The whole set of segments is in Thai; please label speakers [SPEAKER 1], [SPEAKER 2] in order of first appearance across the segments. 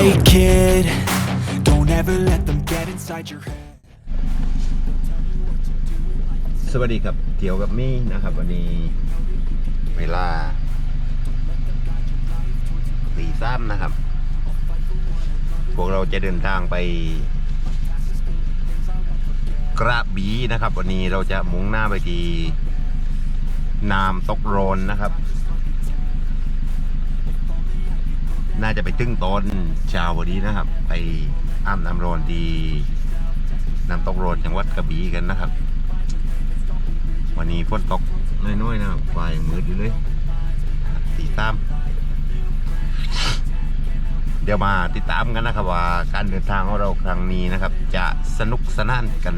[SPEAKER 1] Hey kid, don't ever let them get inside your head.
[SPEAKER 2] สวัสดีครับเที่ยวกับมี่นะครับ วันนี้เวลาตีสามนะครับ พวกเราจะเดินทางไป กระบี่นะครับ วันนี้เราจะมุ่งหน้าไปที่นามตกโรนนะครับ น่าจะไปตึ้งตอนเช้าวันนี้นะครับ ไปอ้ามน้ำโรนที่น้ำตกโรนจังหวัดกระบี่กันนะครับ วันนี้ฝนตกน้อยๆนะครับฟ้ายังมืดอยู่เลยตีตาม เดี๋ยวมาติดตามกันนะครับว่าการเดินทางของเราครั้งนี้นะครับ จะสนุกสนานกัน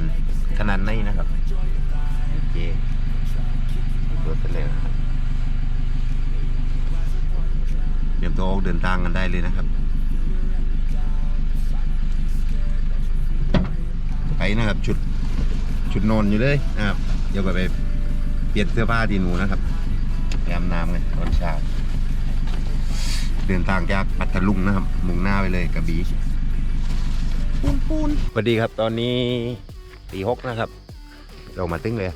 [SPEAKER 2] ขนาดไหนนะครับโอเคตัวเสนอนะครับ เตรียมตัวออกเดินทางกันได้เลยนะครับ ไปนะครับชุดชุดนอนอยู่เลยนะครับ เดี๋ยวก็ไปเปลี่ยนเสื้อผ้าดีหนูนะครับไปอาบน้ำกันตอนเช้าเดินทางจากปัตตลุงนะครับ มุ่งหน้าไปเลยกระบี่ปูนปูนสวัสดีครับตอนนี้ตีหกนะครับ เรามาตึ้งเลย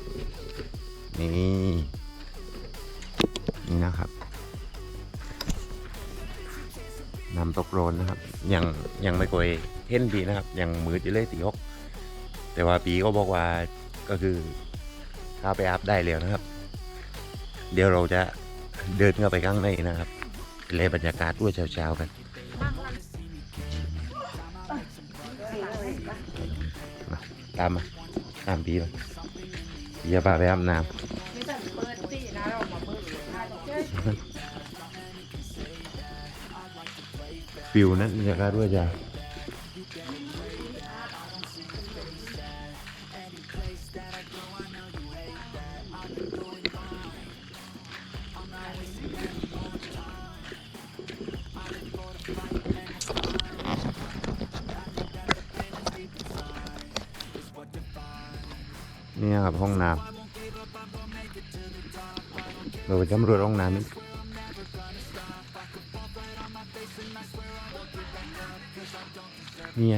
[SPEAKER 2] นี่ นี่นะครับ น้ำตกโรนนะครับ ยังยังไม่เคยเห็นดีนะครับ ยังมืดอยู่เลยตีหกแต่ว่าปีก็บอกว่าก็คือเข้าไปอาบได้แล้วนะครับ เดี๋ยวเราจะเดินเข้าไปข้างในนะครับเลยบรรยากาศด้วยเช้าๆกันตามมาตามพี่มาอย่าพาไปอาบน้
[SPEAKER 3] ไฟิ
[SPEAKER 2] วนั้นนะารัด้วยจ้ะนี่ครับห้องน้ำเราไปสำรวจห้องน้ำ นี่ไง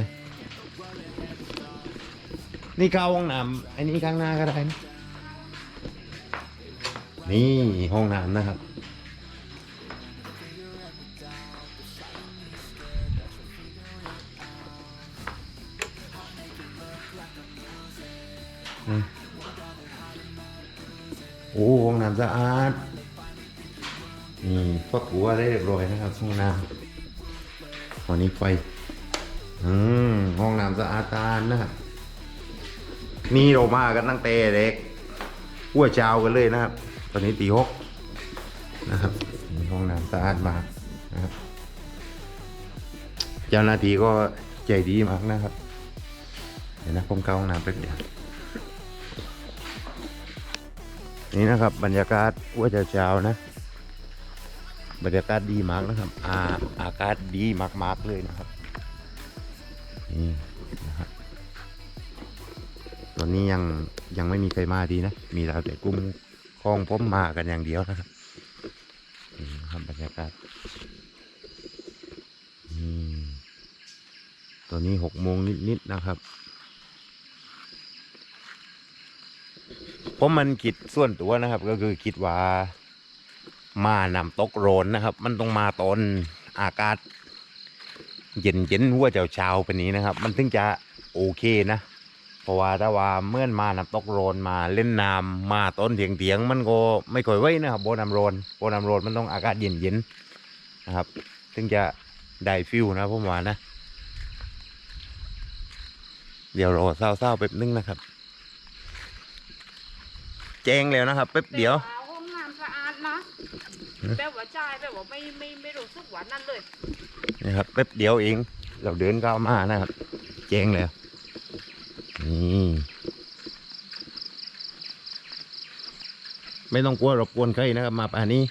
[SPEAKER 2] นี่เข้าห้องน้ำอันนี้ข้างหน้าก็ได้นะนี่ห้องน้ำนะครับ โอ้ห้องน้ำสะอาด นี่ฟักหัวได้เรียบร้อยนะครับห้องน้ำวันนี้ไฟ อืมห้องน้ำสะอาดตาลนะครับนี่เรามากันตั้งแต่เด็กหัวเช้ากันเลยนะครับ ตอนนี้ตีหกนะครับห้องน้ำสะอาดมากนะครับเจ้าหน้าที่ก็ใจดีมากนะครับ เดี๋ยวนะผมเข้าห้องน้ำแป๊บเดียวนี่นะครับ บรรยากาศว่าจะเช้าๆนะ บรรยากาศดีมากนะครับอาอากาศดีมากๆเลยนะครับ นี่นะครับตอนนี้ยังยังไม่มีใครมาดีนะ มีเราแต่กลุ่มคลองพ้มมากันอย่างเดียวนะครับนี่ครับบรรยากาศตอนนี้หกโมงนิดๆนะครับผมมันคิดส่วนตัวนะครับ ก็คือคิดว่า มานำตกโรนนะครับ มันต้องมาตอนอากาศ เย็นเย็นหัวเจ้าเช้าๆไปนี้นะครับ มันถึงจะโอเคนะ เพราะว่าถ้าว่าเมื่อนมาน้ำตกโรนมาเล่นน้ำมาต้นเถียงเถียงๆมันก็ไม่ค่อยไหวนะครับโบน้ำโรนโบน้ำโรนมันต้องอากาศเย็นเย็นๆนะครับ ถึงจะได้ฟิลนะผมว่านะ เดี๋ยวรอเศร้าๆแป๊บนึงนะครับ แจ้งแล้วนะครับแป๊บเดียว
[SPEAKER 3] แบบว่าจ่ายแบบว่าไม่ไม่ไม่รู้สึกหวานนั่นเลย
[SPEAKER 2] นะครับแป๊บเดียวเองเราเดินเข้ามานะครับแจ้งแล้วนี่ไม่ต้องกลัวรบกวนใครนะครับ มาป่านนี้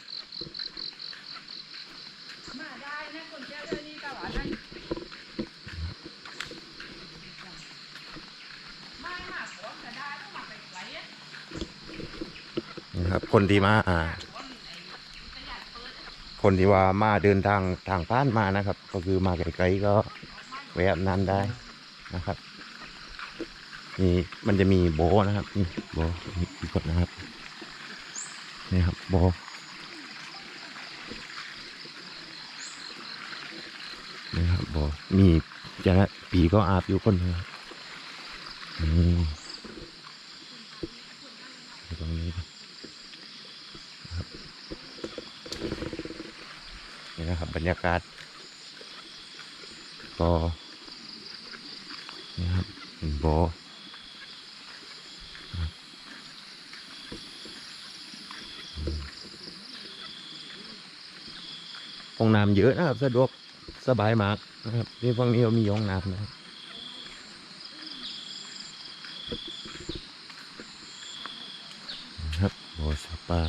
[SPEAKER 3] มาได้นะคนเจ้าเรื่องนี้แต่ว่านั่นไม่มาขอจะได้ต้องมาไปไว้อะ
[SPEAKER 2] นะครับคนที่มาอ่า
[SPEAKER 3] คน
[SPEAKER 2] ที่ว่ามาเดินทางทางผ่านมานะครับ ก็คือมาไกลๆก็แวะนั้นได้นะครับนี่มันจะมีโบนะครับนี่โบมีอีกคนะครับนี่ครับโบนี่ครับโบมีจะผีก็อาบอยู่คนนึงครับนี่อยู่ตรงนี้นะครับ นะครับบรรยากาศก็นี่ครับโบอนะครับอืมห้องน้ำเยอะนะครับ สะดวกสบายมากนะครับที่ฝั่งนี้เรามีห้องน้ำนะครับนะครับโบสปา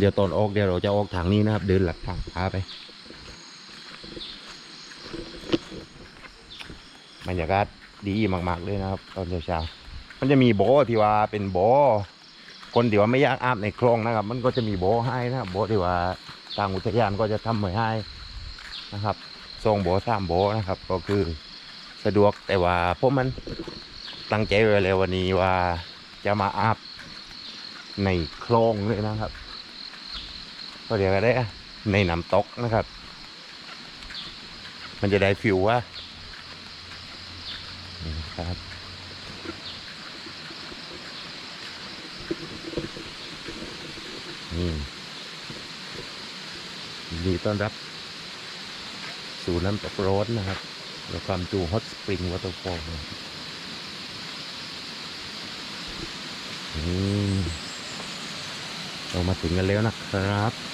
[SPEAKER 2] เดี๋ยวตอนออกเดี๋ยวเราจะออกทางนี้นะครับ เดินหลักทางพาไปบรรยากาศดีมากๆเลยนะครับ ตอนเช้าๆมันจะมีบ่อที่ว่าเป็นบ่อคนที่ว่าไม่อยากอาบในคลองนะครับ มันก็จะมีบ่อให้นะครับบ่อที่ว่าทางอุทยานก็จะทำไว้ให้นะครับทรงบ่อสามบ่อนะครับ ก็คือสะดวกแต่ว่าพวกมันตั้งใจไว้แล้ววันนี้ว่าจะมาอาบในคลองเลยนะครับ ก็เดี๋ยวก็ได้ในน้ำตกนะครับ มันจะได้ฟิวว่านี่ครับนี่ดีต้อนรับ สู่น้ำตกโรสนะครับแล้วความจูฮอตสปริงวอเตอร์ฟอลนี่เรามาถึงกันแล้วนะครับ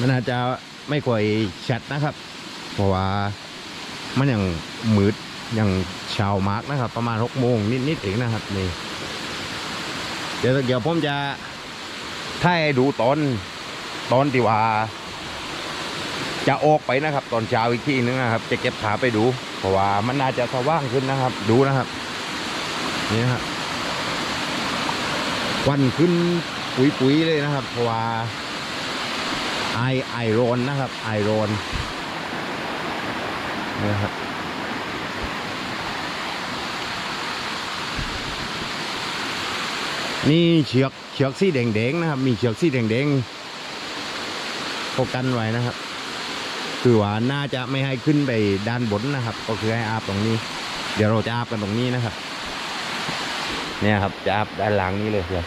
[SPEAKER 2] มันอาจจะไม่ค่อยชัดนะครับ เพราะว่ามันยังมืดยังเช้ามากนะครับ ประมาณหกโมงนิดๆเองนะครับนี่เดี๋ยวเดี๋ยวผมจะถ้าให้ดูตอนตอนที่ว่าจะออกไปนะครับ ตอนเช้าอีกทีนึงนะครับ จะเก็บขาไปดู เพราะว่ามันน่าจะสว่างขึ้นนะครับ ดูนะครับ นี่นะครับควันขึ้นปุ๋ยๆเลยนะครับ เพราะว่า ไอไอโรนนะครับ ไอรนนี่นะครับนี่เชือกเชือกสีแดงๆนะครับ มีเชือกสีแดงๆเขากันไว้นะครับ คือว่าน่าจะไม่ให้ขึ้นไปด้านบนนะครับ ก็คือให้อาบตรงนี้ เดี๋ยวเราจะอาบกันตรงนี้นะครับ เนี่ยครับจะอาบด้านหลังนี้เลยเดี๋ยว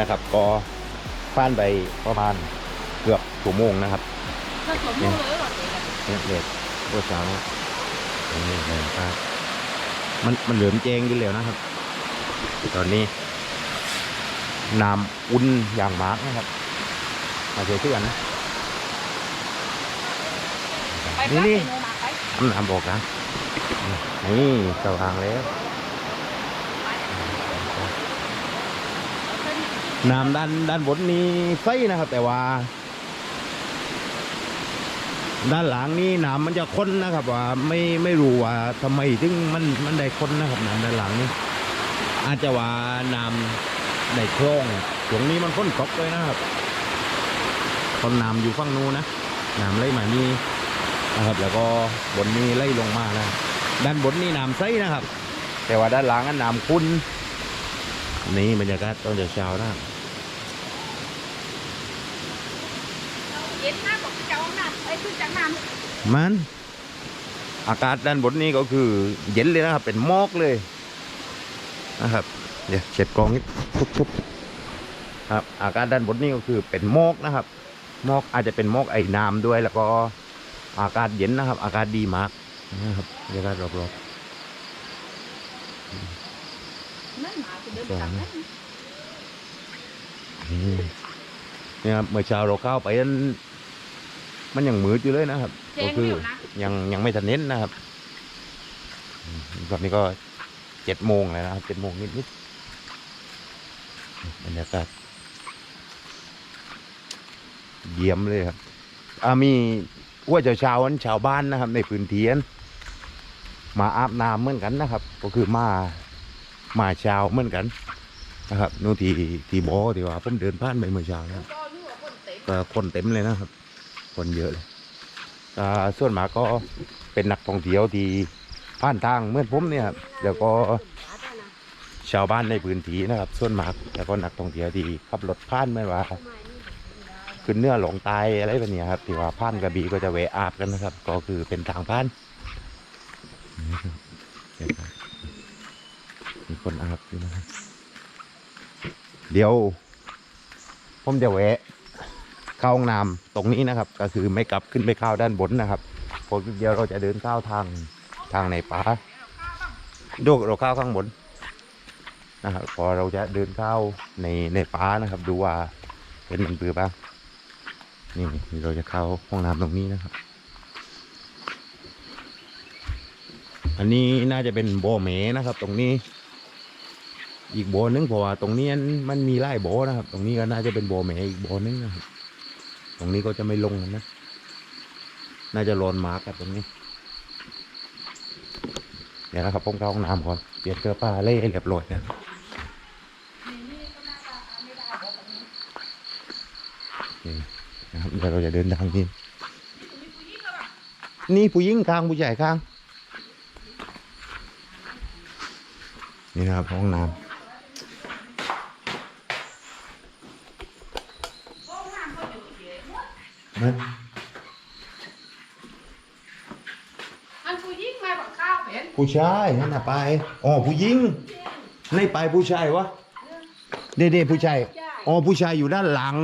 [SPEAKER 2] นี่นะครับ ก็ผ่านไปประมาณเกือบชั่วโมงนะครับ
[SPEAKER 3] ถ้าสมมติเลยว่า
[SPEAKER 2] เนี่ยเด็กตัวเช้าตรงนี้เลยครับมันมันเหลือมเจงอยู่แล้วนะครับ ตอนนี้น้ำอุ่นอย่างมากนะครับ มาเจอเชื่อนะ
[SPEAKER 3] ไป
[SPEAKER 2] นี่
[SPEAKER 3] รับ
[SPEAKER 2] นี่
[SPEAKER 3] ไปโนมาไป
[SPEAKER 2] ทำน้ำบอกนะนี่สว่างแล้ว น้ำด้านด้านบนนี้ใสนะครับ แต่ว่า ด้านหลังนี่น้ำมันจะข้นนะครับ ว่าไม่ไม่รู้ว่าทำไมถึงมันมันได้ข้นนะครับน้ำด้านหลังนี่อาจจะว่าน้ำในคลองตรงนี้มันข้นตกเลยนะครับคนน้ำอยู่ฝั่งนู้นนะน้ำไหลมานี่นะครับ แล้วก็บนนี้ไหลลงมานะด้านบนนี่น้ำใสนะครับ แต่ว่าด้านหลังนั้นน้ำขุ่นนี่บรรยากาศตอนเช้าๆนะครับ
[SPEAKER 3] เย็นนะบอกจะเอาน้ำไอ้ขึ้นจากน้ำ
[SPEAKER 2] มัน อากาศด้านบนนี้ก็คือ เย็นเลยนะครับ เป็นหมอกเลยนะครับ เดี๋ยวเช็ดกรองนิดทุบๆครับ อากาศด้านบนนี้ก็คือเป็นหมอกนะครับหมอกอาจจะเป็นหมอกไอ้น้ำด้วย แล้วก็อากาศเย็นนะครับ อากาศดีมากนะครับบรรยากาศรอบ
[SPEAKER 3] นั่นหมาจะเดินจากนั้น
[SPEAKER 2] ๆนี่เนี่ยครับเมื่อเช้าเราเข้าไปนั้น มันยังมืดอยู่เลยนะครับ
[SPEAKER 3] เจ๊
[SPEAKER 2] ก็
[SPEAKER 3] ง
[SPEAKER 2] คื
[SPEAKER 3] ไม่
[SPEAKER 2] อ
[SPEAKER 3] อยู่นะ
[SPEAKER 2] ยังยังไม่ทันเน้นนะครับอืมตอนนี้ก็เจ็ดโมงแล้วนะครับเจ็ดโมงนิดๆบรรยากาศเยี่ยมเลยครับอ่ามีว่าเจ้าชาวนั้นชาวบ้านนะครับ ในพื้นที่นั้นมาอาบน้ำเหมือนกันนะครับ ก็คือมามาเช้าเหมือนกันนะครับนู่นที่ที่บอที่ว่าผมเดินผ่านไปเมื่อเช้านะครับ
[SPEAKER 3] ก็รู้ว่าคนเต็ม
[SPEAKER 2] ก็คนเต็มเลยนะครับ คนเยอะเลยอ่าส่วนมากก็เป็นนักท่องเที่ยวที่ผ่านทางเมื่อผมเนี่ยครับแล้วก็ชาวบ้านในพื้นที่นะครับ ส่วนมากแล้วก็นักท่องเที่ยวที่ขับรถผ่านไม่ว่าขึ้นเนื้อหลงตายอะไรแบบนี้ครับที่ว่าผ่านกระบี่ก็จะแวอาบกันนะครับ ก็คือเป็นทางผ่านมมีคนอาบอยู่นะครับเดี๋ยวผมจะแวะ เข้าห้องน้ำตรงนี้นะครับ ก็คือไม่กลับขึ้นไปเข้าด้านบนนะครับเพราะเดียวเราจะเดินเข้าทางทางในป่าดูเราเข้าข้างบนนะครับพอเราจะเดินเข้าในในป่านะครับ ดูว่าเป็นมันปือบ้างนี่เราจะเข้าห้องน้ำตรงนี้นะครับ อันนี้น่าจะเป็นโบเหมนะครับ ตรงนี้ อีกโบนึงเพราะว่าตรงนี้มันมีไล่โบนะครับ ตรงนี้ก็น่าจะเป็นโบเหมอีกโบนึงนะครับ ตรงนี้ก็จะไม่ลงนะ น่าจะโลนมาร์กกับตรงนี้ เดี๋ยวนะครับผมเข้าห้องน้ำก่อน เปลี่ยนเสื้อผ้าเล่ให้เรียบร้อยนะนี่นะครับเดี๋ยวเราจะเดินทางนี้ นี่ผู้หญิงข้างผู้ใหญ่ข้าง นี่นะครับห้องน้ำ นะ
[SPEAKER 3] อันผู้ยิ่งมาบักข้าวเป็น
[SPEAKER 2] ผู้ชายนั่นน่ะไปอ๋อผู้หญิงไม่ไปผู้ชายวะเด็ดๆผู้ชายอ๋อผู้ชายอยู่ด้านหลัง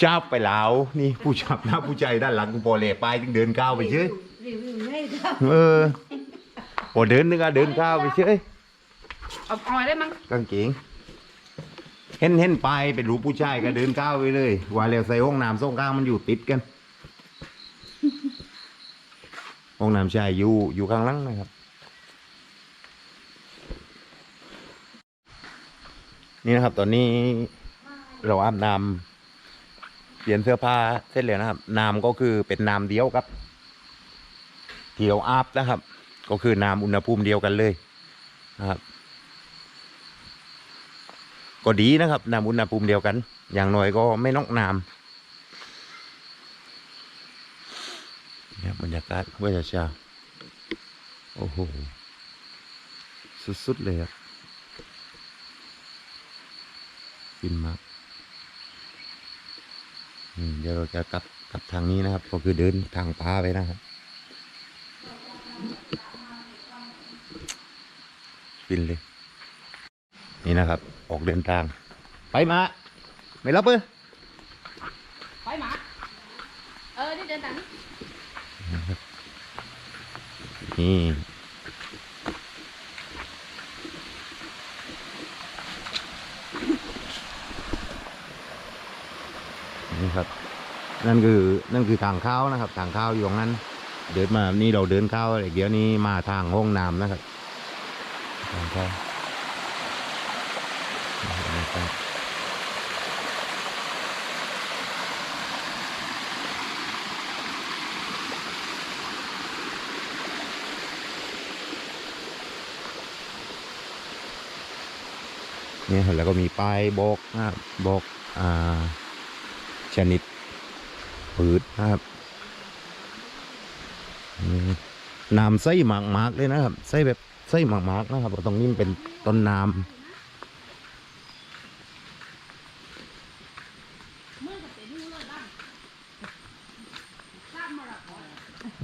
[SPEAKER 2] ชาบไปแล้วนี่ผู้ชายหน้าผู้ชายด้านหลังกูพอเลยไปถึงเดินก้าวไปเฉย
[SPEAKER 4] รีวิวให้ครับ
[SPEAKER 2] เออพอเดินนึงก็เดินก้าวไปเฉย
[SPEAKER 3] เอาออยได้มั้ง
[SPEAKER 2] กางเกง เห็นเห็นไปเป็นรูปผู้ชายก็เดินก้าวไปเลย ว่าแล้วใส่ห้องน้ำส่งกลางมันอยู่ติดกัน ห้องน้ำชายอยู่อยู่ข้างหล่างนะครับ นี่นะครับ ตอนนี้เราอาบน้ำเปลี่ยนเสื้อผ้าเสร็จแล้วนะครับ น้ำก็คือเป็นน้ำเดียวครับที่เราอาบนะครับ ก็คือน้ำอุณหภูมิเดียวกันเลยนะครับ ก็ดีนะครับน้ำอุณหภูมิเดียวกัน อย่างน้อยก็ไม่นอกน้ำเนี่ยบรรยากาศเวชชาโอ้โห สุด ๆ เลยครับฟินมากเดี๋ยวเราจะกลับกลับทางนี้นะครับ ก็คือเดินทางป่าไปนะครับฟินเลย นี่นะครับ ออกเดินทาง ไปมา ไม่รับเออ
[SPEAKER 3] ไปหมา เออ นี่เดินตามนี้
[SPEAKER 2] นี่นี่ครับ นั่นคือนั่นคือทางเข้านะครับ ทางเข้าอยู่ตรงนั้น เดินมานี่เราเดินเข้าอีกเดี๋ยวนี้มาทางห้องน้ำนะครับทางเข้านะ ครับเนี่ยแล้วก็มีป้ายบอกนะครับบอกอ่าชนิดพืชนะครับน้ำไส้หมากมากๆเลยนะครับไส้แบบไส้หมากมากๆนะครับตรงนี้เป็นต้นน้ำ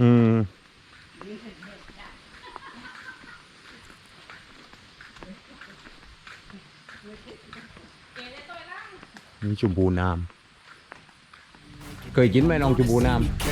[SPEAKER 2] อืมนี่ชมพูน้ำเคยกินไหมน้องชมพูน้ำ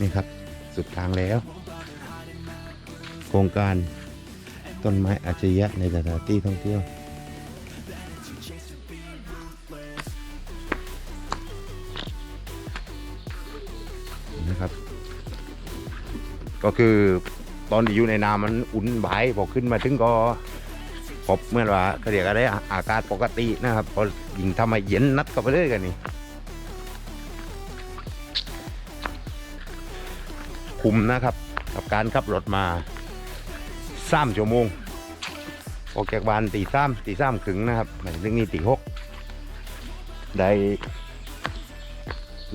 [SPEAKER 2] นี่ครับสุดทางแล้ว โครงการต้นไม้อาชญะในสถานที่ท่องเที่ยวนะครับ ก็คือตอนที่อยู่ในน้ำมันอุ่นไหวพอขึ้นมาถึงก็พบเมื่อว่าเขาเรียกอะไรอะอากาศปกตินะครับ พอยิงทำให้เย็นนัดเข้าไปเลยกันนี่ คุมนะครับ กับการขับรถมาสามชั่วโมงออกจากบ้านตีสามตีสามครึ่งนะครับมาถึงนี่ตีหกได้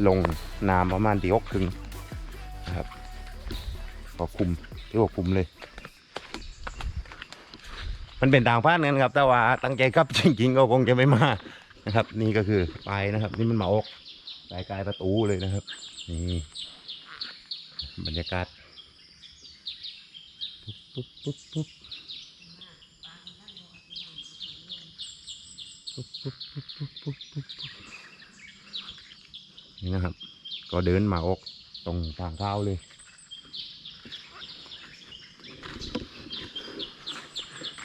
[SPEAKER 2] ลงน้ำประมาณตีหกครึ่งนะครับก็คุมที่ว่าคุมเลย มันเป็นทางผ่านกันครับ แต่ว่าตั้งใจครับจริงๆก็คงจะไม่มานะครับ นี่ก็คือไปนะครับ นี่มันมาออกสายกายประตูเลยนะครับ นี่ บรรยากาศ ปุ๊บปุ๊บปุ๊บปุ๊บปุ๊บปุ๊บปุ๊บปุ๊บปุ๊บปุ๊บนี่นะครับ ก็เดินมาออกตรงทางเข้าเลย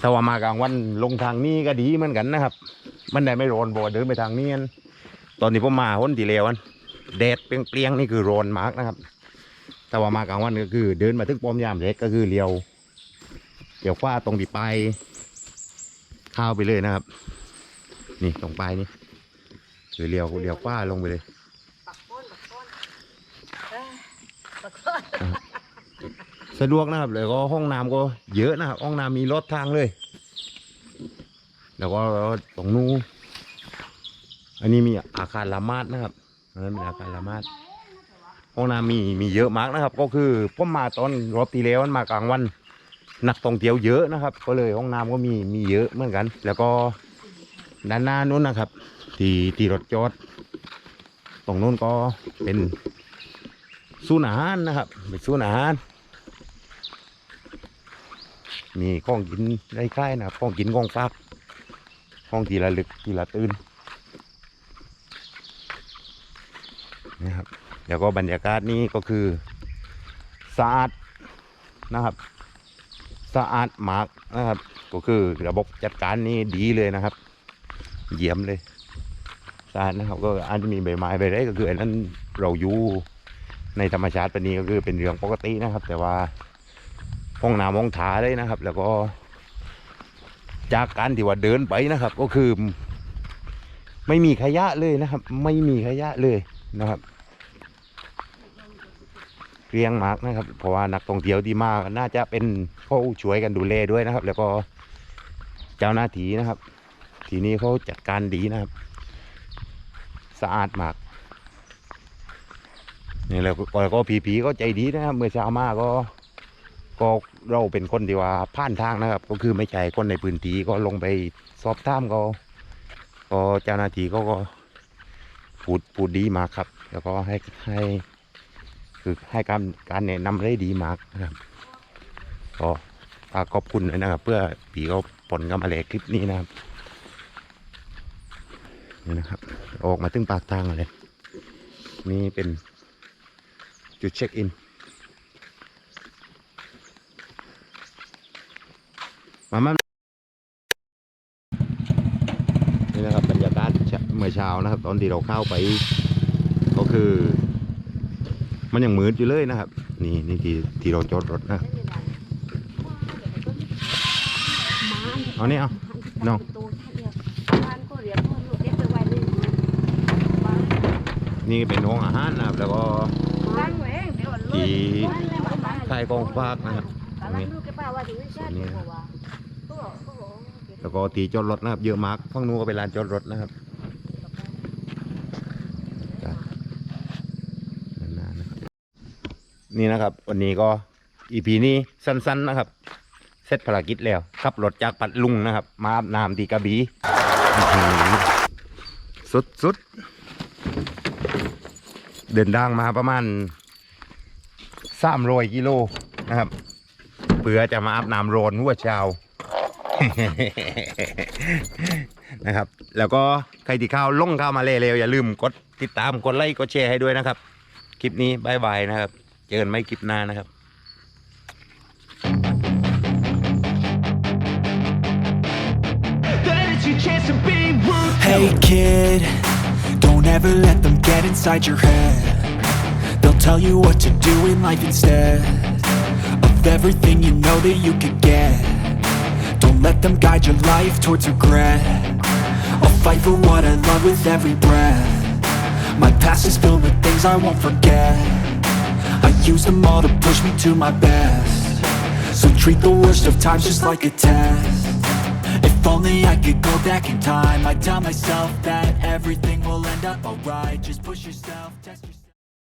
[SPEAKER 2] ถ้าว่ามากลางวันลงทางนี้ก็ดีเหมือนกันนะครับ มันได้ไม่ร้อนบ่เดินไปทางนี้กันตอนที่ผมมาพ้นทีเลวันแดดเปรียงๆนี่คือร้อนมากนะครับ แต่ว่ามากลางวันก็คือ เดินมาถึงป้อมยามเล็กก็คือเลี้ยวเลี้ยวขวาตรงที่ไปลายข้าวไปเลยนะครับ นี่ตรงไปนี่คือเลี้ยวเลี้ยวขวาลงไปเลยสะดวกนะครับแล้วก็ห้องน้ำก็เยอะนะครับ ห้องน้ำมีรถทางเลย แล้วก็ตรงนู้นอันนี้มีอาคารละมาดนะครับอันนั้นเป็นอาคารละมาด ห้องน้ำมีมีเยอะมากนะครับ ก็คือผมมาตอนรอบตีแล้วมันมากลางวันนักท่องเที่ยวเยอะนะครับ ก็เลยห้องน้ำก็มีมีเยอะเหมือนกัน แล้วก็ด้านหน้านู้นนะครับที่ที่รถจอด ตรงนู้นก็เป็นศูนอาหารนะครับเป็นศูนอาหารมีของกินได้ใกล้นะครับของกินของฝากของทีละลึกทีละตื่นนะครับ แล้วก็บรรยากาศนี้ก็คือสะอาดนะครับ สะอาดมากนะครับ ก็คือระบบจัดการนี้ดีเลยนะครับ เยี่ยมเลยสะอาดนะครับก็อาจจะมีใบไม้ใบไรก็คืออันนั้นเราอยู่ในธรรมชาติปนี้ก็คือเป็นเรื่องปกตินะครับ แต่ว่าห้องน้ำห้องถาเลยนะครับ แล้วก็ จากการที่ว่าเดินไปนะครับ ก็คือ ไม่มีขยะเลยนะครับ ไม่มีขยะเลยนะครับ เรียงมากนะครับ เพราะว่านักท่องเที่ยวที่มาน่าจะเป็นเขาช่วยกันดูแลด้วยนะครับ แล้วก็เจ้าหน้าที่นะครับ ทีนี้เขาจัดการดีนะครับ สะอาดมากนี่แล้วก็กผีผีๆก็ใจดีนะครับ เมื่อเช้ามาก็ก็เราเป็นคนที่ว่าผ่านทางนะครับ ก็คือไม่ใช่คนในพื้นที่ก็ลงไปสอบถามก็ก็เจ้าหน้าที่เขาก็พูดพูดดีมากครับ แล้วก็ให้ให้ คือให้การการแนะนำได้ดีมากนะครับก็ฝากขอบคุณเลยนะครับ เพื่อผีเขาผลกับมาเลยคลิปนี้นะครับนี่นะครับ ออกมาถึงปากทางเลยนี่เป็นจุดเช็คอิน มามานี่นะครับบรรยากาศเช้าเมื่อเช้านะครับ ตอนที่เราเข้าไปก็คือ มันยังมืดอยู่เลยนะครับ นี่นี่ที่ที่เราจอดรถนะเอานี่เอาน้องนี่เป็นห้องอาหารนะครับ แล้วก็ที่ใต้กองฟากนะครับนี่แล้วก็ที่จอดรถนะครับ เยอะมากฝั่งนู้นก็เป็นลานจอดรถนะครับจ้ะนานๆนะครับ นี่นะครับ วันนี้ก็อีพีนี้สั้น ๆนะครับ เสร็จภารกิจแล้วขับรถจากปัดลุงนะครับ มาอาบน้ำที่กระบี่ซุดๆเดินทางมาประมาณสามร้อยกิโลนะครับเพื่อจะมาอาบน้ำโรนหัวเช้านะครับ แล้วก็ใครที่ข้าวลงข้าวมาเร็วๆอย่าลืมกดติดตามกดไลค์กดแชร์ให้ด้วยนะครับ คลิปนี้บายบายนะครับ เจอกันไม่คลิปหน้านะครับ
[SPEAKER 1] Hey kid, don't ever let them get inside your head. They'll tell you what to do in life instead of everything you know that you could get. Don't let them guide your life towards regret. I'll fight for what I love with every breath. My past is filled with things I won't forget. Use them all to push me to my best. So treat the worst of times just like a test. If only I could go back in time I'd tell myself that everything will end up alright Just push yourself, test yourself